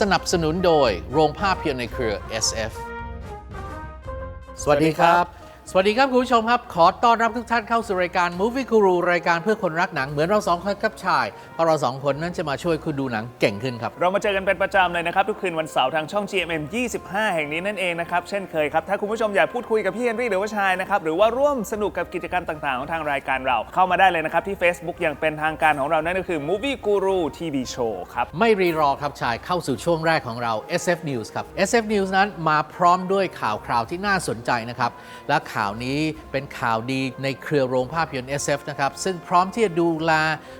สนับสนุนโดยโรงภาพยนตร์ในเครือ SF สวัสดีครับ สวัสดีครับคุณผู้ชมครับ ขอต้อนรับทุกท่านเข้าสู่รายการ Movie Guru รายการเพื่อคนรักหนังเหมือนเราสองคนครับชาย เพราะเราสองคนนั้นจะมาช่วยคุณดูหนังเก่งขึ้นครับ เรามาเจอกันเป็นประจำเลยนะครับ ทุกคืนวันเสาร์ทางช่อง GMM 25 แห่งนี้นั่นเองนะครับ เช่นเคยครับ ถ้าคุณผู้ชมอยากพูดคุยกับพี่เฮนรี่หรือว่าชายนะครับ หรือว่าร่วมสนุกกับกิจกรรมต่างๆ ของทางรายการเรา เข้ามาได้เลยนะครับที่ Facebook อย่างเป็นทางการของเรานั่นก็คือ Movie Guru TV Show ครับไม่รีรอครับชายเข้าสู่ช่วงแรกของเรา SF News ครับ SF News นั้นมาพร้อมด้วยข่าวคราวที่น่าสนใจนะครับและข่าวนี้เป็นข่าวดีในเครือโรงภาพยนตร์ SF นะครับ ซึ่งพร้อมที่จะดูแล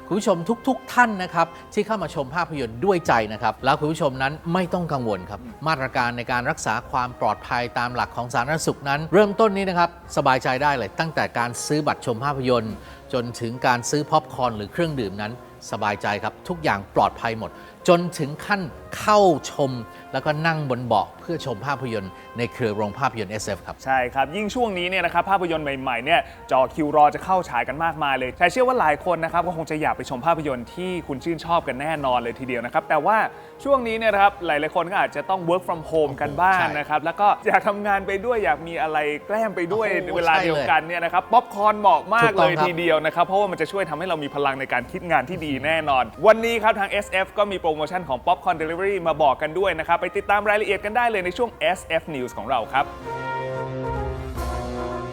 คุณผู้ชมทุก ๆ ท่านนะครับ ที่เข้ามาชมภาพยนตร์ด้วยใจนะครับ แล้วคุณผู้ชมนั้นไม่ต้องกังวลครับ มาตรการในการรักษาความปลอดภัยตามหลักของสาธารณสุขนั้น เริ่มต้นนี้นะครับ สบายใจได้เลย ตั้งแต่การซื้อบัตรชมภาพยนตร์ จนถึงการซื้อพ็อปคอร์นหรือเครื่องดื่มนั้น สบายใจครับทุกอย่างปลอดภัยหมด จนถึงขั้นเข้าชม แล้วก็นั่งบนเบาะเพื่อชมภาพยนตร์ในเครือโรงภาพยนตร์ SF ครับ ใช่ครับ ยิ่งช่วงนี้เนี่ยนะครับภาพยนตร์ใหม่ๆเนี่ยจอคิวรอจะเข้าฉายกันมากมายเลยแต่เชื่อว่าหลายคนนะครับก็คงจะอยากไปชมภาพยนตร์ที่คุณชื่นชอบกันแน่นอนเลยทีเดียวนะครับ แต่ว่าช่วงนี้เนี่ยนะครับหลายๆคนก็อาจจะต้อง work from home กันบ้างใช่นะครับแล้วก็อยากทำงานไปด้วยอยากมีอะไรแกล้มไปด้วยโอ้โหเวลาใช่เลยเดียวกันเนี่ยนะครับป๊อปคอร์นเหมาะมาถูกกต้เลองยครับ ทีเดียวนะครับเพราะว่ามันจะช่วยทำให้เรามีพลังในการคิดงานที่ดีแน่นอน วันนี้ครับทาง SF ก็มีโปรโมชั่นของ Popcorn Delivery มาบอกกันด้วยนะครับ ไปติดตามรายละเอียดกันได้เลยในช่วง SF News ของเราครับ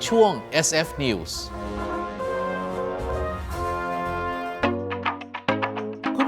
ช่วง SF News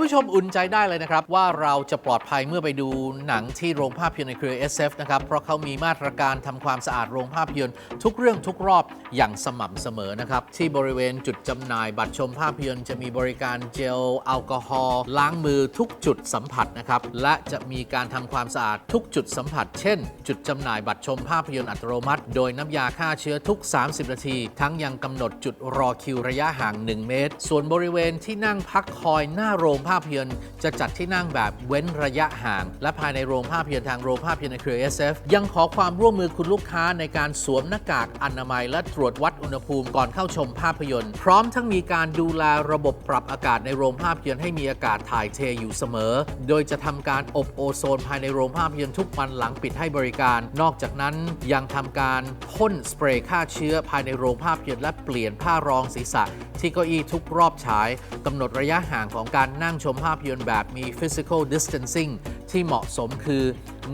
ผู้ชมอุ่นใจได้เลยนะครับ ว่าเราจะปลอดภัยเมื่อไปดูหนังที่โรงภาพยนตร์ในเครือ SF นะครับ เพราะเขามีมาตรการทำความสะอาดโรงภาพยนตร์ทุกเรื่องทุกรอบอย่างสม่ำเสมอนะครับ ที่บริเวณจุดจำหน่ายบัตรชมภาพยนตร์จะมีบริการเจลแอลกอฮอล์ล้างมือทุกจุดสัมผัสนะครับ และจะมีการทำความสะอาดทุกจุดสัมผัส เช่น จุดจำหน่ายบัตรชมภาพยนตร์อัตโนมัติ โดยน้ำยาฆ่าเชื้อทุก 30 นาที ทั้งยังกำหนดจุดรอคิวระยะห่าง 1 เมตร ส่วนบริเวณที่นั่งพักคอยหน้าโรงภาพาพยนตร์จะจัดที่นั่งแบบเว้นระยะห่าง และภายในโรงภาพยนตร์ทางโรงภาพยนตร์ในเครือ SF ยังขอความร่วมมือคุณลูกค้าในการสวมหน้ากากอนามัย และตรวจวัดอุณหภูมิก่อนเข้าชมภาพยนตร์ พร้อมทั้งมีการดูแลระบบปรับอากาศในโรงภาพยนตร์ให้มีอากาศถ่ายเทอยู่เสมอ โดยจะทำการอบโอโซนภายในโรงภาพยนตร์ทุกวันหลังปิดให้บริการ นอกจากนั้นยังทำการพ่นสเปรย์ฆ่าเชื้อภายในโรงภาพยนตร์และเปลี่ยนผ้ารองศีรษะ ที่เก้าอี้ทุกรอบฉายกำหนดระยะห่างของการนั่งชชมภาพยนตร์แบบมี physical distancing ที่เหมาะสมคือ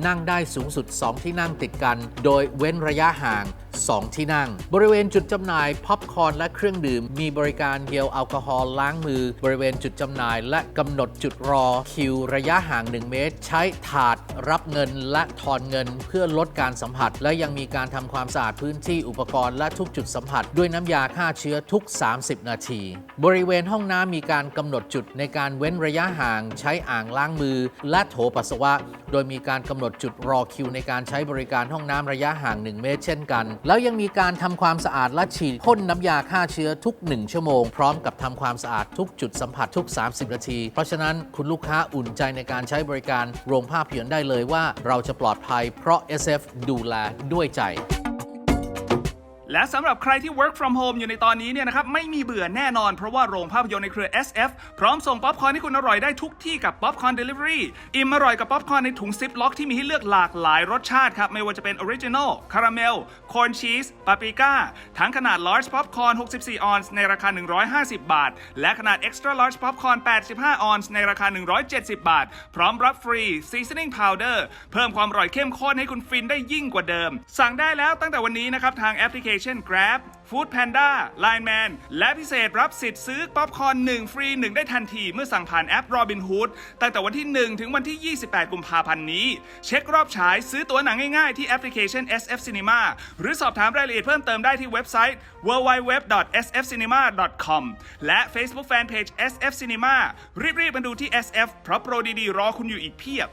นั่งได้สูงสุด 2 ที่นั่งติดกัน โดยเว้นระยะห่าง 2 ที่นั่ง บริเวณจุดจำหน่ายพ็อปคอร์นและเครื่องดื่ม มีบริการเจลแอลกอฮอล์ล้างมือ บริเวณจุดจำหน่าย และกำหนดจุดรอคิวระยะห่าง 1 เมตร ใช้ถาดรับเงินและทอนเงินเพื่อลดการสัมผัส และยังมีการทำความสะอาดพื้นที่อุปกรณ์และทุกจุดสัมผัส ด้วยน้ำยาฆ่าเชื้อทุก 30 นาที บริเวณห้องน้ำมีการกำหนดจุดในการเว้นระยะห่าง ใช้อ่างล้างมือ และโถปัสสาวะ โดยมีการกำหนดจุดรอคิวในการใช้บริการห้องน้ำระยะห่าง 1 เมตร เช่นกัน แล้วยังมีการทำความสะอาดและฉีดพ่นน้ำยาฆ่าเชื้อทุก 1 ชั่วโมง พร้อมกับทำความสะอาดทุกจุดสัมผัสทุก 30 นาที เพราะฉะนั้นคุณลูกค้าอุ่นใจในการใช้บริการโรงภาพยนตร์ได้เลยว่า เราจะปลอดภัยเพราะ SF ดูแลด้วยใจ และสำหรับใครที่ work from home อยู่ในตอนนี้เนี่ยนะครับไม่มีเบื่อแน่นอนเพราะว่าโรงภาพยนตร์ในเครือ SF พร้อมส่งป๊อปคอร์นให้คุณอร่อยได้ทุกที่กับป๊อปคอร์นเดลิเวอรี่อิ่มอร่อยกับป๊อปคอร์นในถุงซิปล็อกที่มีให้เลือกหลากหลายรสชาติครับ ไม่ว่าจะเป็นออริจินอลคาราเมลคอนชีสปาปริก้า ทั้งขนาด large popcorn 64 ออนซ์ในราคา 150 บาท และขนาด extra large popcorn 85 ออนซ์ในราคา 170 บาท พร้อมรับฟรี seasoning powder เพิ่มความอร่อยเข้มข้นให้คุณฟินได้ยิ่งกว่าเดิม สั่งได้แล้วตั้งแต่วันนี้นะครับทางแอปพลิเคเช่น Grab Food Panda Line Man และพิเศษรับสิทธิ์ซื้อป๊อปคอร์น1 ฟรี 1 ได้ทันทีเมื่อสั่งผ่านแอป Robinhood ตั้งแต่วันที่ 1 ถึงวันที่ 28 กุมภาพันธ์นี้ เช็ครอบฉายซื้อตั๋วหนังง่ายๆ ที่แอปพลิเคชัน SF Cinema หรือสอบถามรายละเอียดเพิ่มเติมได้ที่เว็บไซต์ www.sfcinema.com และ Facebook Fanpage SF Cinema รีบๆมาดูที่ SF เพราะโปรดีๆรอคุณอยู่อีกเพียบ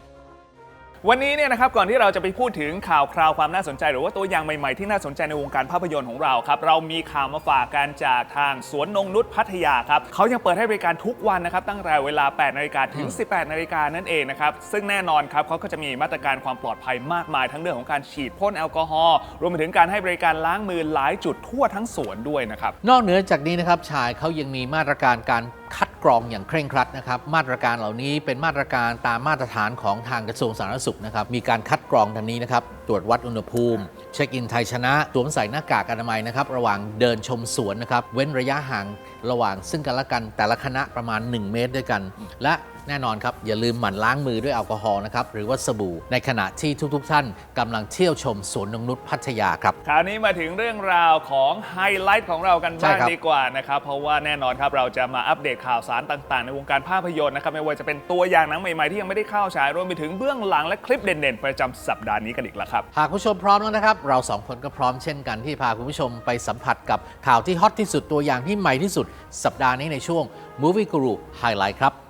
วันนี้เนี่ยนะครับก่อนที่เราจะไปพูดถึงข่าวคราวความน่าสนใจ หรือว่าตัวอย่างใหม่ๆ ที่น่าสนใจในวงการภาพยนตร์ของเราครับเรามีข่าวมาฝากกันจากทางสวนนงนุษย์พัทยาครับเขายังเปิดให้บริการทุกวันนะครับตั้งแต่เวลา 8นาฬิกาถึง 18นาฬิกานั่นเองนะครับซึ่งแน่นอนครับเขาก็จะมีมาตรการความปลอดภัยมากมาย ทั้งเรื่องของการฉีดพ่นแอลกอฮอล์รวมไปถึงการให้บริการล้างมือหลายจุดทั่วทั้งสวนด้วยนะครับนอกเหนือจากนี้นะครับชายเขายังมีมาตรการการคัด กรองอย่างเคร่งครัดนะครับ มาตรการเหล่านี้เป็นมาตรการตามมาตรฐานของทางกระทรวงสาธารณสุขนะครับ มีการคัดกรองดังนี้นะครับ ตรวจวัดอุณหภูมิ เช็คอินไทยชนะ สวมใส่หน้ากากอนามัยนะครับ ระหว่างเดินชมสวนนะครับ เว้นระยะห่างระหว่างซึ่งกันและกันแต่ละคณะประมาณ 1 เมตรด้วยกัน และ แน่นอนครับ อย่าลืมหมั่นล้างมือด้วยแอลกอฮอล์นะครับ หรือว่าสบู่ ในขณะที่ทุกๆ ท่านกำลังเที่ยวชมสวนนงนุษย์พัทยาครับ คราวนี้มาถึงเรื่องราวของไฮไลท์ของเรากันใช่บ้างครับ ดีกว่านะครับ เพราะว่าแน่นอนครับเราจะมาอัปเดตข่าวสารต่างๆ ในวงการภาพยนตร์นะครับ ไม่ว่าจะเป็นตัวอย่างหนังใหม่ๆ ที่ยังไม่ได้เข้าฉายรวมไปถึงเบื้องหลังและคลิปเด่นๆ ประจำสัปดาห์นี้กันอีกแล้วครับ หากผู้ชมพร้อมแล้วนะครับ เราสองคนก็พร้อมเช่นกันที่พาคุณผู้ชมไปสัมผัสกับข่าวที่ฮอตที่สุดตัวอย่างที่ใหม่ที่สุด สัปดาห์นี้ในช่วง Movie Guru Highlight ครับ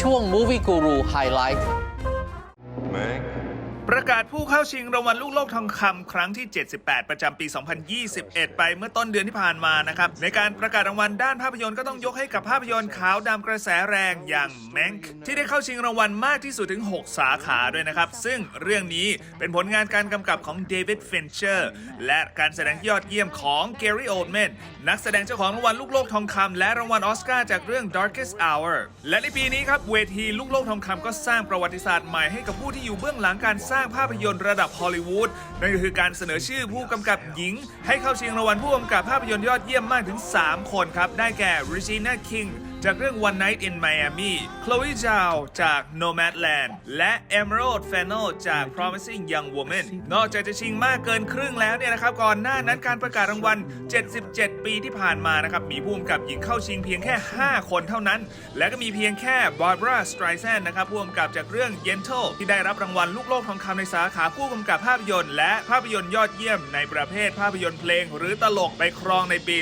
ช่วง Movie Guru Highlight Meg? ประกาศผู้เข้าชิงรางวัลลูกโลกทองคำครั้งที่ 78 ประจำปี 2021 ไปเมื่อต้นเดือนที่ผ่านมานะครับ ในการประกาศรางวัลด้านภาพยนตร์ก็ต้องยกให้กับภาพยนตร์ขาวดำกระแสแรงอย่างแมงที่ได้เข้าชิงรางวัลมากที่สุดถึง 6 สาขาด้วยนะครับ ซึ่งเรื่องนี้เป็นผลงานการกำกับของเดวิดฟินเชอร์และการแสดงยอดเยี่ยมของเกรี่โอ d แมนนักแสดงเจ้าของรางวัลลูกโลกทองคำและรางวัลออสการ์จากเรื่อง Darkest Hour และในปีนี้ครับเวทีลูกโลกทองคำก็สร้างประวัติศาสตร์ใหม่ให้กับผู้ที่อยู่เบื้องหลังการสร้างภาพยนตร์ระดับฮอลลีวูดนั่นก็คือการเสนอชื่อผู้กำกับหญิง ให้เข้าชิงรางวัลผู้กำกับภาพยนตร์ยอดเยี่ยมมากถึง 3 คนครับ ได้แก่ริชีน่าคิง จากเรื่อง One Night in Miami Chloe Zhao จาก Nomadland และ Emerald Fennel จาก Promising Young Woman นอกจากจะชิงมากเกินครึ่งแล้วเนี่ยนะครับก่อนหน้านั้นการประกาศรางวัล 77 ปีที่ผ่านมานะครับมีผู้กำกับหญิงเข้าชิงเพียงแค่ 5 คนเท่านั้น และก็มีเพียงแค่ Barbara Streisand นะครับผู้กำกับจากเรื่อง Yentl ที่ได้รับรางวัลลูกโลกทองคำในสาขาผู้กำกับภาพยนตร์ และภาพยนตร์ยอดเยี่ยมในประเภทภาพยนตร์เพลง หรือตลกไปครองในปี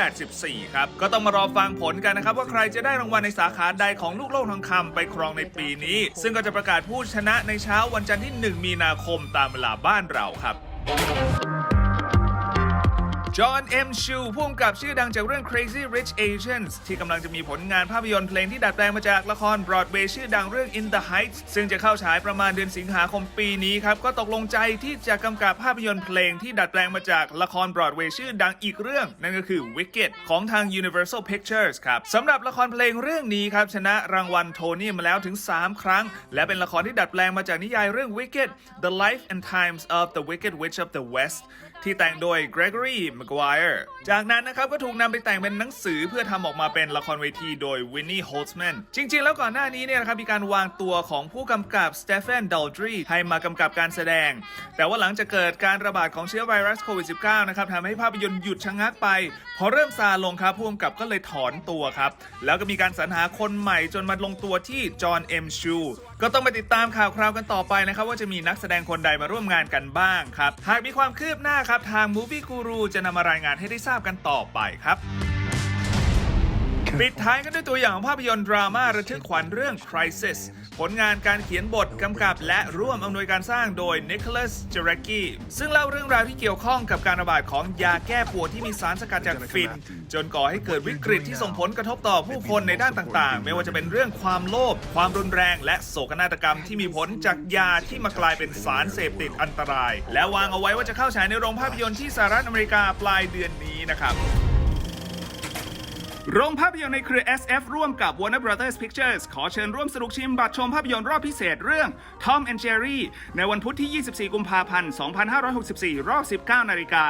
1984 ครับก็ต้องมารอฟังผลกันนะครับว่าใครจะได้รางวัลในสาขาใดของลูกโลกทองคำไปครองในปีนี้ ซึ่งก็จะประกาศผู้ชนะในเช้าวันจันทร์ที่ 1 มีนาคมตามเวลาบ้านเราครับ จอห์นเอ็มชูผู้กำกับชื่อดังจากเรื่อง Crazy Rich Asians ที่กำลังจะมีผลงานภาพยนตร์เพลงที่ดัดแปลงมาจากละครบรอดเวย์ชื่อดังเรื่อง In the Heights ซึ่งจะเข้าฉายประมาณเดือนสิงหาคมปีนี้ครับ ก็ตกลงใจที่จะกำกับภาพยนตร์เพลงที่ดัดแปลงมาจากละครบรอดเวย์ชื่อดังอีกเรื่อง นั่นก็คือ Wicked ของทาง Universal Pictures ครับสำหรับละครเพลงเรื่องนี้ครับชนะรางวัลโทนี่มาแล้วถึง 3 ครั้ง และเป็นละครที่ดัดแปลงมาจากนิยายเรื่อง Wicked The Life and Times of the Wicked Witch of the West ที่แต่งโดย Gregory Maguire จากนั้นนะครับก็ถูกนำไปแต่งเป็นหนังสือเพื่อทำออกมาเป็นละครเวทีโดย Winnie Holtzman จริง ๆ แล้วก่อนหน้านี้เนี่ยนะครับมีการวางตัวของผู้กำกับ Stephen Daldry ให้มากำกับการแสดง แต่ว่าหลังจากเกิดการระบาดของเชื้อไวรัสโควิด -19 นะครับทำให้ภาพยนตร์หยุดชะงักไป พอเริ่มซาลงครับผู้กำกับก็เลยถอนตัวครับ แล้วก็มีการสรรหาคนใหม่จนมาลงตัวที่จอห์นเอ็มชู ก็ต้องไปติดตามข่าวคราวกันต่อไปนะครับ ว่าจะมีนักแสดงคนใดมาร่วมงานกันบ้างครับ หากมีความคืบหน้าครับ ทาง Movie Guru จะนำมารายงานให้ได้ทราบกันต่อไปครับ ปิดท้ายกันด้วยตัวอย่างของภาพยนตร์ดราม่าระทึกขวัญเรื่อง Crisis ผลงานการเขียนบทกำกับและร่วมอำนวยการสร้างโดย Nicholas j e r e c k i ซึ่งเล่าเรื่องราวที่เกี่ยวข้องกับการระบาดของยาแก้ปวดที่มีสารสกัดจากฟิน จนก่อให้เกิดวิกฤตที่ส่งผลกระทบต่อผู้คนในด้านต่างๆ ไม่ว่าจะเป็นเรื่องความโลภความรุนแรง และโศกนาฏกรรมที่มีผลจากยาที่มากลายเป็นสารเสพติดอันตราย และวางเอาไว้ว่าจะเข้าฉายในโรงภาพยนตร์ที่สหรัฐอเมริกาปลายเดือนนี้นะครับ โรงภาพยนตร์ในเครือ SF ร่วมกับ Warner Brothers Pictures ขอเชิญร่วมสนุกชิมบัตรชมภาพยนตร์รอบพิเศษเรื่อง Tom and Jerry ในวันพุธที่ 24 กุมภาพันธ์ 2564 รอบ 19 นาฬิกา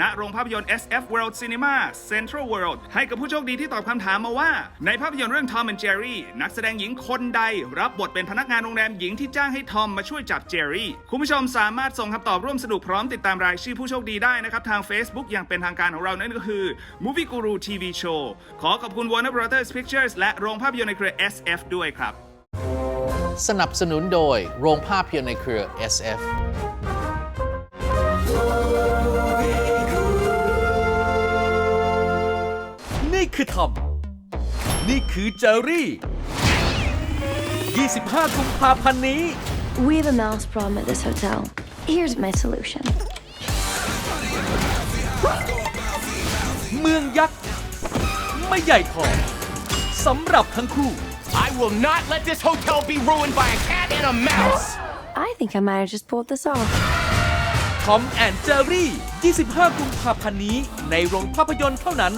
ณ โรงภาพยนตร์ SF World Cinema Central World ให้กับผู้โชคดีที่ตอบคำถามมาว่า ในภาพยนตร์เรื่อง Tom and Jerry นักแสดงหญิงคนใด รับบทเป็นพนักงานโรงแรมหญิงที่จ้างให้ทอมมาช่วยจับเจอรี่ คุณผู้ชมสามารถส่งคำตอบร่วมสนุกพร้อมติดตามรายชื่อผู้โชคดีได้นะครับทาง Facebook อย่างเป็นทางการของเรานั่นก็คือ Movie Guru TV Show ขอขอบคุณ Warner Brothers Pictures และโรงภาพยนตร์ในเครือ SF ด้วยครับ สนับสนุนโดยโรงภาพยนตร์ในเครือ SF นี่คือทอม นี่คือเจอรี่ 25กุมภาพันธ์นี้ We have a mouse problem at this hotel. Here's my solution. เมืองยักษ์ ไม่ใหญ่พอสำหรับทั้งคู่ I will not let this hotel be ruined by a cat and a mouse. I think I might have just pulled this off. ทอมแอนเจอรี่ 25 กุมภาพันธ์นี้ ในโรงภาพยนตร์เท่านั้น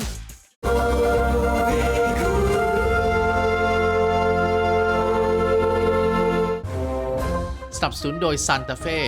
สนับสนุนโดย Santa Fe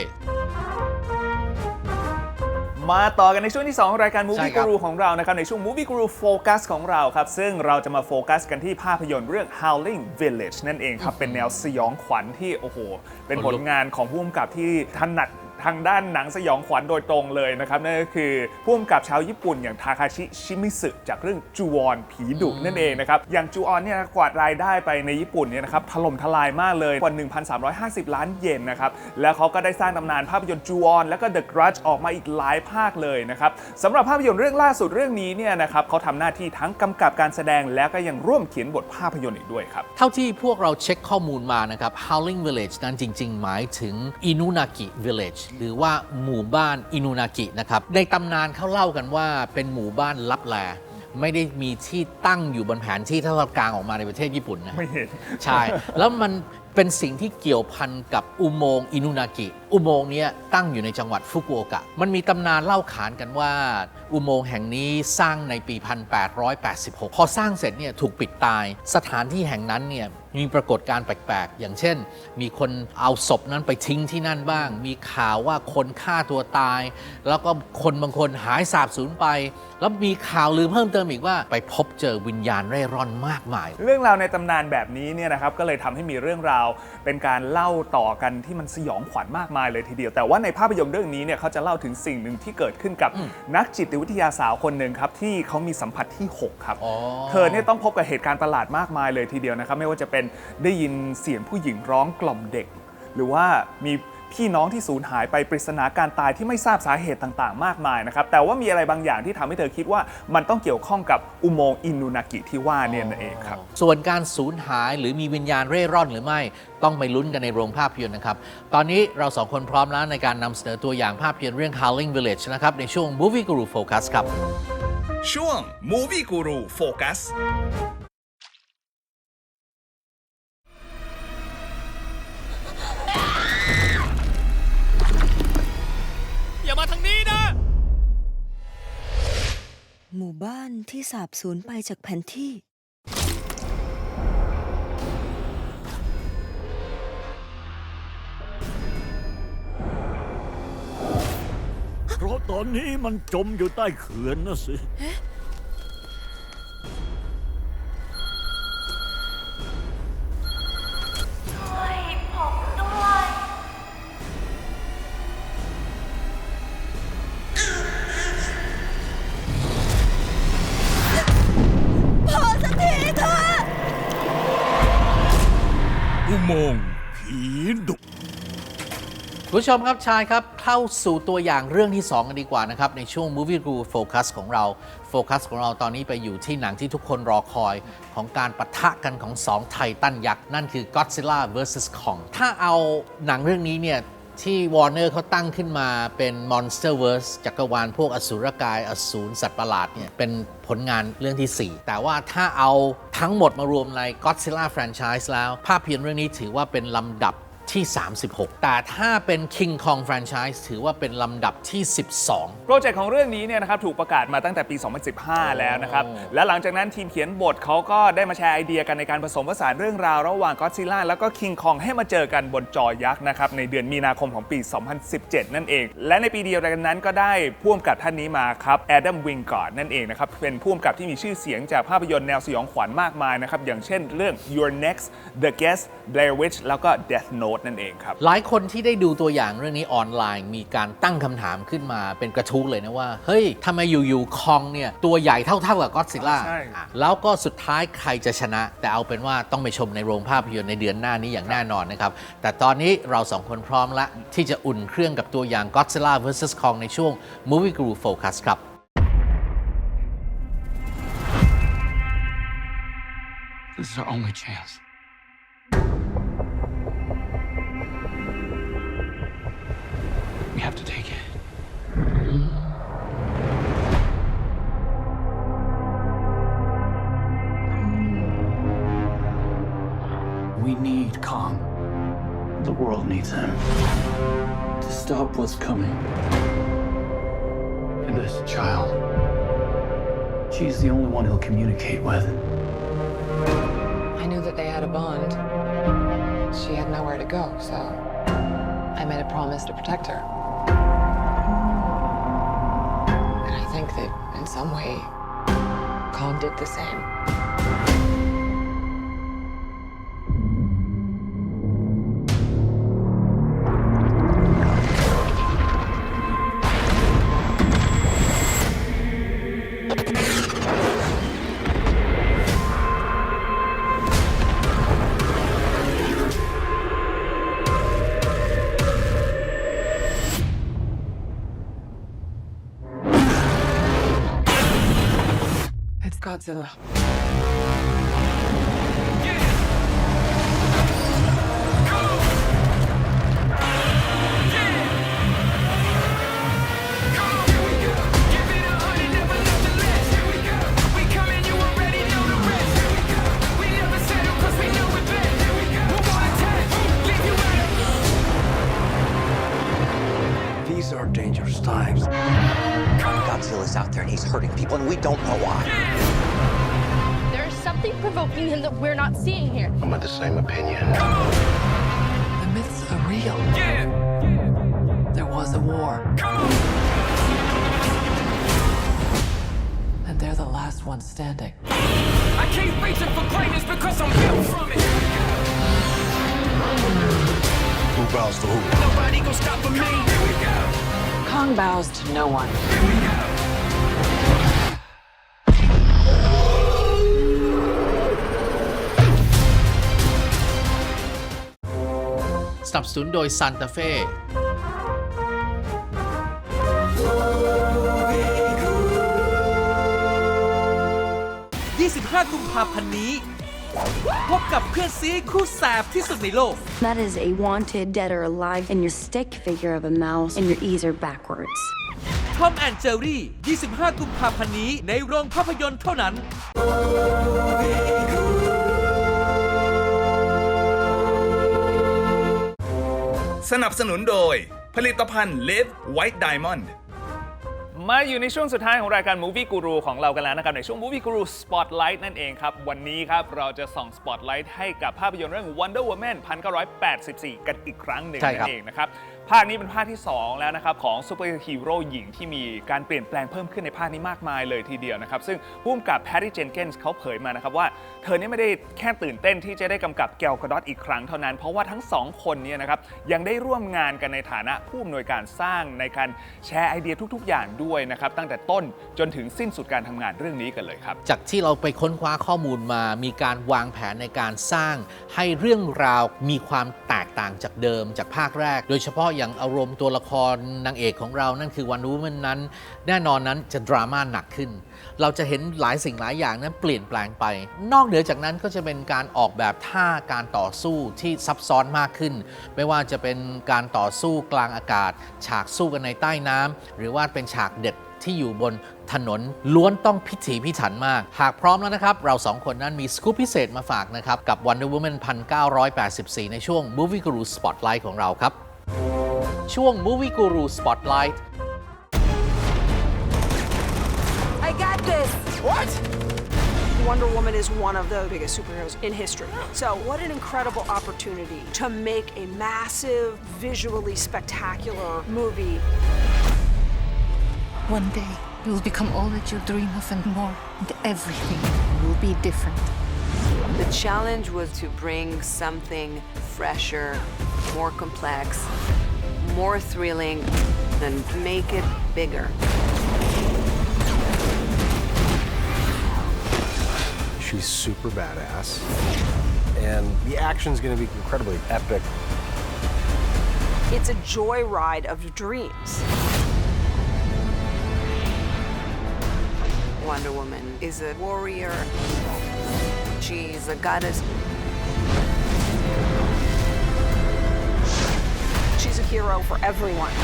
มาต่อกันในช่วงที่ 2 รายการใช่ Movie ครับ Guru ของเรานะครับ ในช่วง Movie Guru Focus ของเราครับ ซึ่งเราจะมาโฟกัสกันที่ภาพยนตร์เรื่อง Howling Village นั่นเองครับ เป็นแนวสยองขวัญที่ โอ้โห เป็นผลงานของผู้กำกับที่ถนัด ทางด้านหนังสยองขวัญโดยตรงเลยนะครับนั่นก็คือผู้กำกับชาวญี่ปุ่นอย่างทาคาชิชิมิสึจากเรื่องจูออนผีดุนั่นเองนะครับอย่างจูออนเนี่ยกวาดรายได้ไปในญี่ปุ่นเนี่ยนะครับถล่มทลายมากเลยกว่า 1,350 ล้านเยนนะครับแล้วเขาก็ได้สร้างตำนานภาพยนตร์จูออนแล้วก็ The Grudge ออกมาอีกหลายภาคเลยนะครับสำหรับภาพยนตร์เรื่องล่าสุดเรื่องนี้เนี่ยนะครับเขาทำหน้าที่ทั้งกำกับการแสดงแล้วก็ยังร่วมเขียนบทภาพยนตร์อีกด้วยครับเท่าที่พวกเราเช็คข้อมูลมานะครับ Howling Village นั้นจริง ๆ หมายถึง Inunaki Village หรือว่าหมู่บ้านอินูนากินะครับในตำนานเขาเล่ากันว่าเป็นหมู่บ้านลับแลไม่ได้มีที่ตั้งอยู่บนแผนที่ถ้าเรากลางออกมาในประเทศญี่ปุ่นนะไม่เห็นใช่ แล้วมันเป็นสิ่งที่เกี่ยวพันกับอุโมงค์อินุนากิ อุโมงค์เนี้ยตั้งอยู่ในจังหวัดฟุกุโอกะ มันมีตำนานเล่าขานกันว่า อุโมงค์แห่งนี้สร้างในปี 1886 พอสร้างเสร็จเนี่ยถูกปิดตาย สถานที่แห่งนั้นเนี่ย มีปรากฏการณ์แปลกๆ อย่างเช่น มีคนเอาศพนั้นไปทิ้งที่นั่นบ้าง มีข่าวว่าคนฆ่าตัวตาย แล้วก็คนบางคนหายสาบสูญไป แล้วมีข่าวลือเพิ่มเติมอีกว่าไปพบเจอวิญญาณเร่ร่อนมากมาย เรื่องราวในตำนานแบบนี้เนี่ยนะครับก็เลยทำให้มีเรื่องราว เป็นการเล่าต่อกันที่มันสยองขวัญมากมายเลยทีเดียว แต่ว่าในภาพยนตร์เรื่องนี้เนี่ยเขาจะเล่าถึงสิ่งหนึ่งที่เกิดขึ้นกับนักจิตวิทยาสาวคนหนึ่งครับที่เขามีสัมผัสที่ 6 ครับอ๋อเธอเนี่ยต้องพบกับเหตุการณ์ประหลาดมากมายเลยทีเดียวนะครับไม่ว่าจะเป็นได้ยินเสียงผู้หญิงร้องกล่อมเด็ก หรือว่ามีพี่น้องที่สูญหายไปปริศนาการตายที่ไม่ทราบสาเหตุต่างๆ มากมายนะครับ แต่ว่ามีอะไรบางอย่างที่ทำให้เธอคิดว่ามันต้องเกี่ยวข้องกับอุโมงค์อินูนากิที่ว่าเนี่ยนั่นเองครับ ส่วนการสูญหายหรือมีวิญญาณเร่ร่อนหรือไม่ต้องไปลุ้นกันในโรงภาพยนตร์นะครับ ตอนนี้เราสองคนพร้อมแล้วในการนำเสนอตัวอย่างภาพยนตร์เรื่อง Howling Village นะครับในช่วง Movie Guru Focus ครับ ช่วง Movie Guru Focus มู่บ้านที่สาบสูญไปจากแผนที่ เพราะตอนนี้มันจมอยู่ใต้เขื่อนนะสิ คุณผู้ชมครับชายครับ เข้าสู่ตัวอย่างเรื่องที่ 2 กันดีกว่านะครับ ในช่วง Movie Guru Focus ของเราโฟกัสของเราตอนนี้ไปอยู่ที่หนังที่ทุกคนรอคอยของการปะทะกันของ 2 ไททันยักษ์ นั่นคือ Godzilla vs Kong ถ้าเอาหนังเรื่องนี้เนี่ยที่ Warner เขาตั้งขึ้นมาเป็น Monsterverse จักรวาลพวกอสูรกาย อสูรสัตว์ประหลาดเนี่ยเป็นผลงานเรื่องที่ 4 แต่ว่าถ้าเอาทั้งหมดมารวมใน Godzilla franchise แล้ว ภาพยนตร์เรื่องนี้ถือว่าเป็นลำดับ ที่ 36 แต่ถ้าเป็น King Kong franchise ถือว่าเป็นลำดับที่ 12 โปรเจกต์ของเรื่องนี้เนี่ยนะครับถูกประกาศมาตั้งแต่ปี 2015 แล้วนะครับ และหลังจากนั้นทีมเขียนบทเขาก็ได้มาแชร์ไอเดียกันในการผสมผสานเรื่องราวระหว่างก็ d z ซิล่าแล้วก็คิงคองให้มาเจอกันบนจอยักษ์นะครับ ในเดือนมีนาคมของปี 2017 นั่นเอง และในปีเดียวกันนั้นก็ได้พ่วงกับท่านนี้มาครับแอดัมวิงกอร์ดนั่นเองนะครับเป็นพ่วงกับที่มีชื่อเสียงจากภาพยนตร์แนวสยองขวัญมากมายนะครับอย่างเช่นเรื่อง Your Next The Guest Blair Witch แล้วก็ Death Note นั่นเองครับ หลายคนที่ได้ดูตัวอย่างเรื่องนี้ออนไลน์ มีการตั้งคำถามขึ้นมาเป็นกระทู้เลยนะว่า เฮ้ยทำไมอยู่ๆคองเนี่ยตัวใหญ่เท่าๆกับก็ d z ซิล่าใช่ แล้วก็สุดท้ายใครจะชนะ แต่เอาเป็นว่าต้องไปชมในโรงภาพยนตร์ในเดือนหน้านี้อย่างแน่นอนนะครับ แต่ตอนนี้เราสองคนพร้อมละที่จะอุ่นเครื่องกับตัวอย่าง Godzilla vs Kong ในช่วง Movie Guru Focus ครับ This is our only chance. Have to take it. We need Kong. The world needs him. To stop what's coming. And this child. She's the only one he'll communicate with. I knew that they had a bond. She had nowhere to go, so I made a promise to protect her. That in some way, Kong did the same. It's Godzilla. Same opinion. The myths are real. There was a war. And they're the last ones standing. I keep reaching for greatness because I'm built from it. Who bows to who? Nobody gonna stop for me. Here we go. Kong bows to no one. สนับสนุนโดยซันตาเฟ่25 กุมภาพันธ์นี้ พบกับเพื่อนซีคู่แสบที่สุดในโลก That is a wanted, dead or alive, and your stick figure of a mouse, and your ears are backwards. ทอมแอนเจอรี่ 25 กุมภาพันธ์นี้ในโรงภาพยนตร์เท่านั้น สนับสนุนโดย ผลิตภัณฑ์ Live White Diamond มาอยู่ในช่วงสุดท้ายของรายการ Movie Guru ของเรากันแล้วนะครับ ในช่วง Movie Guru Spotlight นั่นเองครับ วันนี้ครับ เราจะส่อง Spotlight ให้กับภาพยนตร์เรื่อง Wonder Woman 1984 กันอีกครั้งหนึ่งใช่นั่ครับ นเองนะครับ ภาคนี้เป็นภาคที่ 2 แล้วนะครับของซูเปอร์ฮีโร่หญิงที่มีการเปลี่ยนแปลงเพิ่มขึ้นในภาคนี้มากมายเลยทีเดียวนะครับ ซึ่งผู้กำกับแพท t ี j เจน k นส์เขาเผยมานะครับว่าเธอเนี่ยไม่ได้แค่ตื่นเต้นที่จะได้กำกับแกลกระดอตอีกครั้งเท่านั้น เพราะว่าทั้งสองคนเนี่ยนะครับยังได้ร่วมงานกันในฐานะผู้อำนวยการสร้างในการแชร์ไอเดียทุก ๆ อย่างด้วยนะครับตั้งแต่ต้นจนถึงสิ้นสุดการทำงานเรื่องนี้กันเลยครับ จากที่เราไปค้นคว้าข้อมูลมามีการวางแผนในการสร้าง ให้เรื่องราวมีความแตกต่างจากเดิมจากภาคแรก โดยเฉพาะอย่างอารมณ์ตัวละครนางเอกของเรานั่นคือวันรู้มันนั้น แน่นอนนั้นจะดราม่าหนักขึ้น เราจะเห็นหลายสิ่งหลายอย่างนั้นเปลี่ยนแปลงไป นอกเหนือจากนั้นก็จะเป็นการออกแบบท่าการต่อสู้ที่ซับซ้อนมากขึ้น ไม่ว่าจะเป็นการต่อสู้กลางอากาศ ฉากสู้กันในใต้น้ำหรือว่าเป็นฉากเด็ดที่อยู่บนถนนล้วนต้องพิถีพิถันมาก หากพร้อมแล้วนะครับ เราสองคนนั้นมีสกู๊ปพิเศษมาฝากนะครับ กับ Wonder Woman 1984 ในช่วง Movie Guru Spotlight ของเราครับ ช่วง Movie Guru Spotlight I got this. What? Wonder Woman is one of the biggest superheroes in history. So, what an incredible opportunity to make a massive, visually spectacular movie. One day, you will become all that you dream of and more, and everything will be different. The challenge was to bring something fresher, more complex, more thrilling, and make it bigger. She's super badass. And the action's gonna be incredibly epic. It's a joyride of dreams. Wonder Woman is a warrior. She's a goddess. She's a hero for everyone.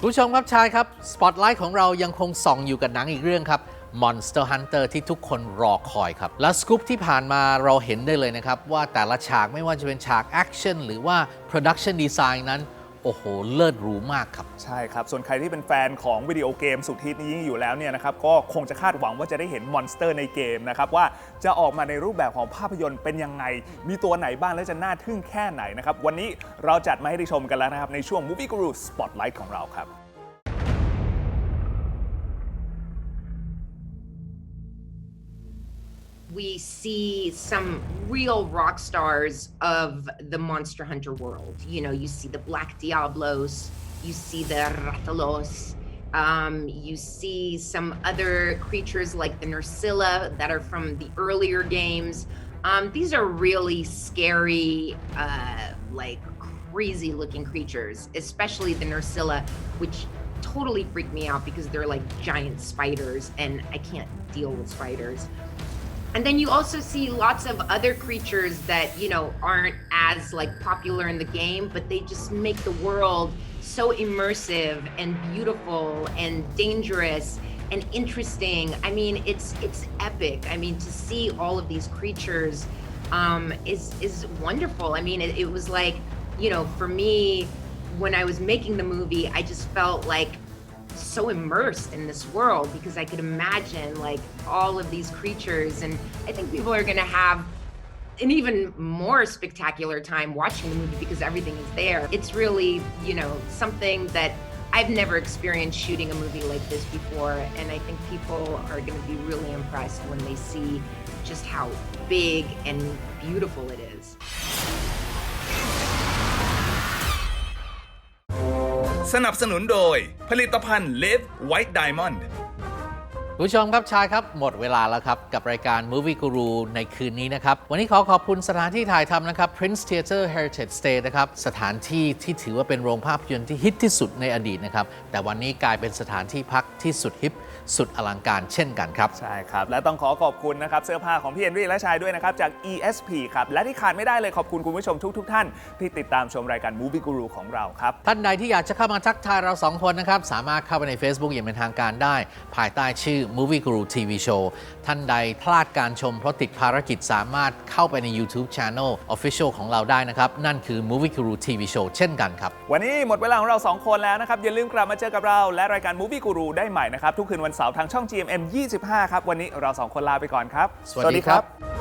คุณผู้ชมครับชายครับ สปอตไลท์ของเรายังคงส่องอยู่กับหนังอีกเรื่องครับ Monster Hunter ที่ทุกคนรอคอยครับ และสกู๊ปที่ผ่านมาเราเห็นได้เลยนะครับ ว่าแต่ละฉากไม่ว่าจะเป็นฉากแอคชั่นหรือว่า Production Design นั้น โอ้โห เลิศหรูมากครับ ใช่ครับ ส่วนใครที่เป็นแฟนของวิดีโอเกมสุดฮิตนี้อยู่แล้วเนี่ยนะครับ ก็คงจะคาดหวังว่าจะได้เห็นมอนสเตอร์ในเกมนะครับ ว่าจะออกมาในรูปแบบของภาพยนตร์เป็นยังไง มีตัวไหนบ้างและจะน่าทึ่งแค่ไหนนะครับ วันนี้เราจัดมาให้ได้ชมกันแล้วนะครับ ในช่วง Movie Guru Spotlight ของเราครับ we see some real rock stars of the Monster Hunter world. You know, you see the Black Diablos, you see the Ratalos, um, you see some other creatures like the Nursilla that are from the earlier games. Um, these are really scary, uh, like crazy looking creatures, especially the Nursilla, which totally freak me out because they're like giant spiders and I can't deal with spiders. And then you also see lots of other creatures that, you know, aren't as like popular in the game, but they just make the world so immersive and beautiful and dangerous and interesting. I mean, it's it's epic. I mean, to see all of these creatures um, is is wonderful. I mean, it, it was like, you know, for me, when I was making the movie, I just felt like so immersed in this world because I could imagine like all of these creatures. And I think people are going to have an even more spectacular time watching the movie because everything is there. It's really, you know, something that I've never experienced shooting a movie like this before. And I think people are going to be really impressed when they see just how big and beautiful it is. สนับสนุนโดยผลิตภัณฑ์ Live White Diamond คุณผู้ชมครับชายครับ หมดเวลาแล้วครับ กับรายการ Movie Guru ในคืนนี้นะครับ วันนี้ขอขอบคุณสถานที่ถ่ายทำนะครับ Prince Theatre Heritage Stay นะครับ สถานที่ที่ถือว่าเป็นโรงภาพยนตร์ที่ฮิตที่สุดในอดีตนะครับ แต่วันนี้กลายเป็นสถานที่พักที่สุดฮิป สุดอลังการเช่นกันครับ ใช่ครับ และต้องขอขอบคุณนะครับ เสื้อผ้าของพี่เอนรี่และชายด้วยนะครับ จาก ESP ครับ และที่ขาดไม่ได้เลยขอบคุณคุณผู้ชมทุกๆท่าน ที่ติดตามชมรายการ Movie Guru ของเราครับท่านใดที่อยากจะเข้ามาทักทายเราสองคนนะครับสามารถเข้าไปใน Facebook อย่างเป็นทางการได้ ภายใต้ชื่อ Movie Guru TV Show ท่านใดพลาดการชมเพราะติดภารกิจสามารถเข้าไปใน YouTube Channel Official ของเราได้นะครับ นั่นคือ Movie Guru TV Show เช่นกันครับ วันนี้หมดเวลาของเรา 2 คนแล้วนะครับ อย่าลืมกลับมาเจอกับเรา และรายการ Movie Guru ได้ใหม่นะครับ ทุกคืนวันเสาร์ทางช่อง GMM 25 ครับ วันนี้เรา 2 คนลาไปก่อนครับ สวัสดีครับ